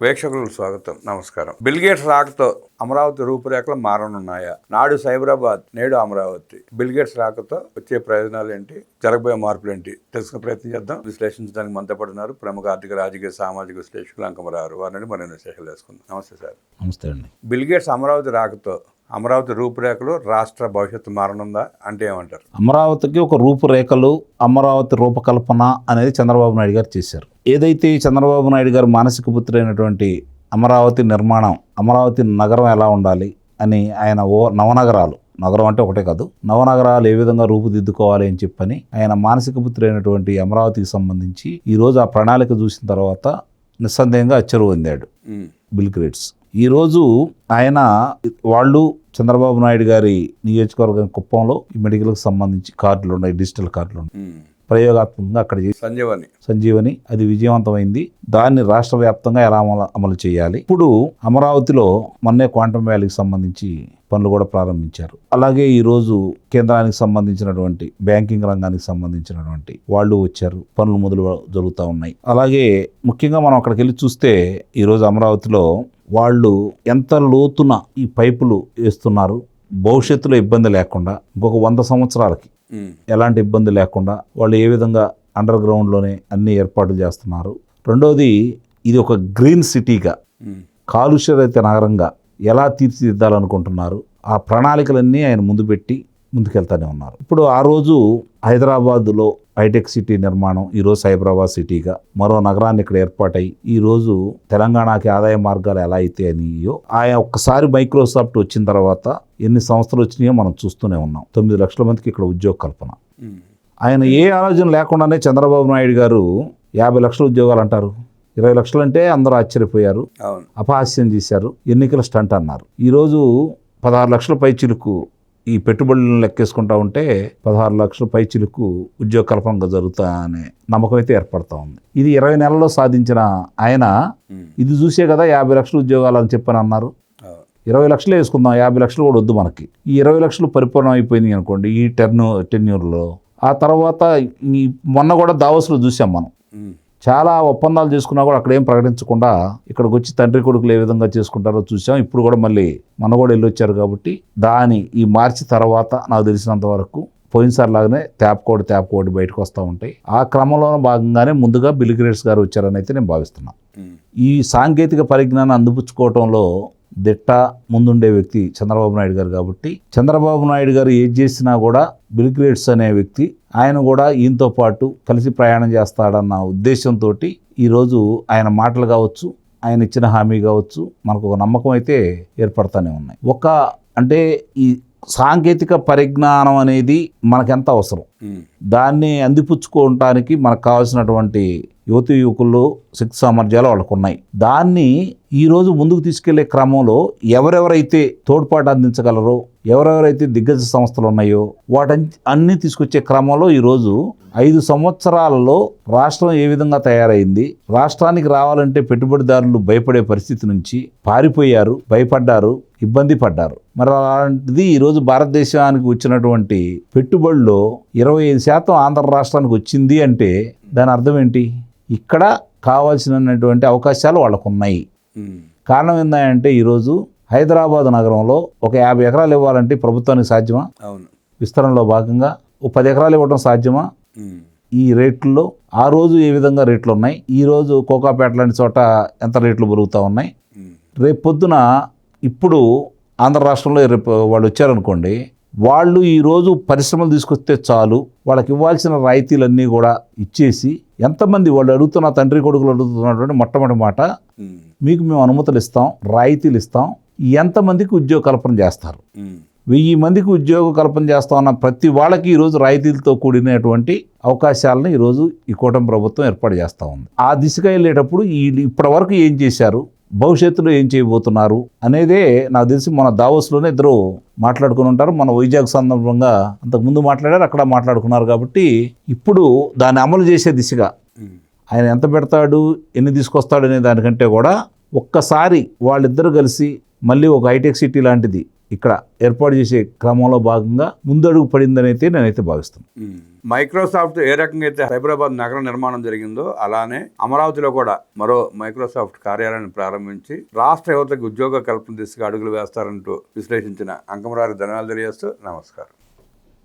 ప్రేక్షకులకు స్వాగతం. నమస్కారం. బిల్గేట్స్ రాకతో అమరావతి రూపురేఖలు మారనున్నాయా? నాడు సైబరాబాద్ నేడు అమరావతి. బిల్గేట్స్ రాకతో వచ్చే ప్రయోజనాలు ఏంటి? జరగబోయే మార్పులు ఏంటి తెలుసుకునే ప్రయత్నం చేద్దాం. విశ్లేషించడానికి మనతో పడుతున్నారు ప్రముఖ ఆర్థిక రాజకీయ సామాజిక విశ్లేషకులు అంకమరారు వారిని మరిన్ని విశ్లేషణలు వేసుకుందాం నమస్తే సార్. నమస్తే అండి. బిల్గేట్స్ అమరావతి రాకతో అమరావతి రూపురేఖలు రాష్ట్ర భవిష్యత్తు మారనుందా అంటే ఏమంటారు? అమరావతికి ఒక రూపురేఖలు అమరావతి రూపకల్పన అనేది చంద్రబాబు నాయుడు గారు చేశారు. ఏదైతే చంద్రబాబు నాయుడు గారు మానసిక పుత్రైనటువంటి అమరావతి నిర్మాణం అమరావతి నగరం ఎలా ఉండాలి అని ఆయన ఓ నవనగరాలు నగరం అంటే ఒకటే కాదు నవనగరాలు ఏ విధంగా రూపుదిద్దుకోవాలి అని చెప్పని ఆయన మానసిక పుత్రైనటువంటి అమరావతికి సంబంధించి ఈ రోజు ఆ ప్రణాళిక చూసిన తర్వాత నిస్సందేహంగా అచ్చరు పొందాడు. Bill Gates. ఈరోజు ఆయన వాళ్ళు చంద్రబాబు నాయుడు గారి నియోజకవర్గం కుప్పంలో ఈ మెడికల్కి సంబంధించి కార్డులు ఉన్నాయి డిజిటల్ కార్డులు ఉన్నాయి. ప్రయోగాత్మకంగా అక్కడ సంజీవని. సంజీవని అది విజయవంతమైంది. దాన్ని రాష్ట్ర వ్యాప్తంగా ఎలా అమలు అమలు చేయాలి? ఇప్పుడు అమరావతిలో మొన్నే క్వాంటమ్ వ్యాలీకి సంబంధించి పనులు కూడా ప్రారంభించారు. అలాగే ఈ రోజు కేంద్రానికి సంబంధించినటువంటి బ్యాంకింగ్ రంగానికి సంబంధించినటువంటి వాళ్ళు వచ్చారు. పనులు మొదలు జరుగుతూ ఉన్నాయి. అలాగే ముఖ్యంగా మనం అక్కడికి వెళ్ళి చూస్తే ఈ రోజు అమరావతిలో వాళ్ళు ఎంత లోతున ఈ పైపులు వేస్తున్నారు భవిష్యత్తులో ఇబ్బంది లేకుండా ఇంకొక వంద సంవత్సరాలకి ఎలాంటి ఇబ్బంది లేకుండా వాళ్ళు ఏ విధంగా అండర్ గ్రౌండ్లోనే అన్ని ఏర్పాట్లు చేస్తున్నారు. రెండోది ఇది ఒక గ్రీన్ సిటీగా కాలుష్యరహిత నగరంగా ఎలా తీర్చిదిద్దాలనుకుంటున్నారు ఆ ప్రణాళికలన్నీ ఆయన ముందు పెట్టి ముందుకెళ్తానే ఉన్నారు. ఇప్పుడు ఆ రోజు హైదరాబాద్లో హైటెక్ సిటీ నిర్మాణం ఈరోజు సైబరాబాద్ సిటీగా మరో నగరాన్ని ఇక్కడ ఏర్పాటై ఈ రోజు తెలంగాణకి ఆదాయ మార్గాలు ఎలా అయితే అనియో ఆయా ఒక్కసారి మైక్రోసాఫ్ట్ వచ్చిన తర్వాత ఎన్ని సంస్థలు వచ్చినాయో మనం చూస్తూనే ఉన్నాం. తొమ్మిది లక్షల మందికి ఇక్కడ ఉద్యోగ కల్పన. ఆయన ఏ ఆలోచన లేకుండానే చంద్రబాబు నాయుడు గారు యాభై లక్షల ఉద్యోగాలు అంటారు. ఇరవై లక్షలు అంటే అందరూ ఆశ్చర్యపోయారు. అపహాస్యం చేశారు. ఎన్నికల స్టంట్ అన్నారు. ఈరోజు పదహారు లక్షల పై చిలుకు ఈ పెట్టుబడులను లెక్కేసుకుంటా ఉంటే పదహారు లక్షల పై చిలుకు ఉద్యోగ కల్పనగా జరుగుతా అనే నమ్మకం అయితే ఏర్పడతా ఉంది. ఇది ఇరవై నెలల్లో సాధించిన ఆయన ఇది చూసే కదా యాభై లక్షల ఉద్యోగాలు అని చెప్పని అన్నారు. ఇరవై లక్షలు వేసుకుందాం యాభై లక్షలు కూడా వద్దు మనకి. ఈ ఇరవై లక్షలు పరిపూర్ణం అయిపోయినాయి అనుకోండి ఈ టెర్న్ టెన్యూర్లో. ఆ తర్వాత ఈ మొన్న కూడా దావస్లో చూసాం మనం. చాలా ఒప్పందాలు చేసుకున్నా కూడా అక్కడ ఏం ప్రకటించకుండా ఇక్కడికి వచ్చి తండ్రి కొడుకులు ఏ విధంగా చేసుకుంటారో చూసాం. ఇప్పుడు కూడా మళ్ళీ మన కూడా వెళ్ళొచ్చారు కాబట్టి దాని ఈ మార్చి తర్వాత నాకు తెలిసినంత వరకు పోయినసారి లాగానే ట్యాప్ కోడ్ ట్యాప్ కోడ్ బయటకు వస్తూ ఉంటాయి. ఆ క్రమంలో భాగంగానే ముందుగా బిల్ గ్రేట్స్ గారు వచ్చారని అయితే నేను భావిస్తున్నాను ఈ సాంకేతిక పరిజ్ఞానం అందిపుచ్చుకోవటంలో దిట్ట ముందుండే వ్యక్తి చంద్రబాబు నాయుడు గారు కాబట్టి చంద్రబాబు నాయుడు గారు ఏది చేసినా కూడా బిల్ గ్రేట్స్ అనే వ్యక్తి ఆయన కూడా ఈయనతో పాటు కలిసి ప్రయాణం చేస్తాడన్న ఉద్దేశంతో ఈరోజు ఆయన మాటలు కావచ్చు ఆయన ఇచ్చిన హామీ కావచ్చు మనకు ఒక నమ్మకం అయితే ఏర్పడతానే ఉన్నాయి. ఒక అంటే ఈ సాంకేతిక పరిజ్ఞానం అనేది మనకెంత అవసరం? దాన్ని అందిపుచ్చుకోవటానికి మనకు కావాల్సినటువంటి యువతి యువకుల్లో శక్తి సామర్థ్యాలు వాళ్ళకు ఉన్నాయి దాన్ని ఈరోజు ముందుకు తీసుకెళ్ళే క్రమంలో ఎవరెవరైతే తోడ్పాటు అందించగలరో ఎవరెవరైతే దిగ్గజ సంస్థలు ఉన్నాయో వాటి అన్ని తీసుకొచ్చే క్రమంలో ఈరోజు ఐదు సంవత్సరాలలో రాష్ట్రం ఏ విధంగా తయారైంది రాష్ట్రానికి రావాలంటే పెట్టుబడిదారులు భయపడే పరిస్థితి నుంచి పారిపోయారు భయపడ్డారు ఇబ్బంది పడ్డారు. మరి అలాంటిది ఈరోజు భారతదేశానికి వచ్చినటువంటి పెట్టుబడిలో ఇరవై ఐదు శాతం ఆంధ్ర రాష్ట్రానికి వచ్చింది అంటే దాని అర్థం ఏంటి? ఇక్కడ కావాల్సినటువంటి అవకాశాలు వాళ్ళకు ఉన్నాయి కారణం ఏంటంటే ఈరోజు హైదరాబాద్ నగరంలో ఒక యాభై ఎకరాలు ఇవ్వాలంటే ప్రభుత్వానికి సాధ్యమా? అవును. విస్తరణలో భాగంగా ఓ పది ఎకరాలు ఇవ్వడం సాధ్యమా? ఈ రేట్లలో ఆ రోజు ఏ విధంగా రేట్లు ఉన్నాయి ఈ రోజు కోకాపేట లాంటి చోట ఎంత రేట్లు పెరుగుతూ ఉన్నాయి? రేపు పొద్దున ఇప్పుడు ఆంధ్ర రాష్ట్రంలో రేపు వాళ్ళు వచ్చారనుకోండి వాళ్ళు ఈరోజు పరిశ్రమలు తీసుకొస్తే చాలు వాళ్ళకి ఇవ్వాల్సిన రాయితీలన్నీ కూడా ఇచ్చేసి ఎంతమంది వాళ్ళు అడుగుతున్న తండ్రి కొడుకులు అడుగుతున్నటువంటి మొట్టమొదటి మాట మీకు మేము అనుమతులు ఇస్తాం రాయితీలు ఇస్తాం ఎంతమందికి ఉద్యోగ కల్పన చేస్తారు? వెయ్యి మందికి ఉద్యోగ కల్పన చేస్తామన్న ప్రతి వాళ్ళకి ఈరోజు రాయితీలతో కూడినటువంటి అవకాశాలను ఈరోజు ఈ కూటమి ప్రభుత్వం ఏర్పాటు చేస్తూ ఉంది. ఆ దిశగా వెళ్ళేటప్పుడు ఈ ఇప్పటి వరకు ఏం చేశారు? భవిష్యత్తులో ఏం చేయబోతున్నారు అనేదే నాకు తెలిసి మన దావోస్లోనే ఇద్దరు మాట్లాడుకుని ఉంటారు. మన వైజాగ్ సందర్భంగా అంతకుముందు మాట్లాడారు అక్కడ మాట్లాడుకున్నారు కాబట్టి ఇప్పుడు దాన్ని అమలు చేసే దిశగా ఆయన ఎంత పెడతాడు ఎన్ని తీసుకొస్తాడు అనే దానికంటే కూడా ఒక్కసారి వాళ్ళిద్దరు కలిసి మళ్ళీ ఒక హైటెక్ సిటీ లాంటిది ఇక్కడ ఏర్పాటు చేసే క్రమంలో భాగంగా ముందడుగు పడిందని అయితే నేనైతే భావిస్తున్నాను మైక్రోసాఫ్ట్ ఏ రకంగా అయితే హైదరాబాద్ నగర నిర్మాణం జరిగిందో అలానే అమరావతిలో కూడా మరో మైక్రోసాఫ్ట్ కార్యాలయాన్ని ప్రారంభించి రాష్ట్ర యువతకు ఉద్యోగ కల్పన దిశగా అడుగులు వేస్తారంటూ విశ్లేషించిన అంకమరారి ధన్యవాదాలు తెలియజేస్తూ నమస్కారం.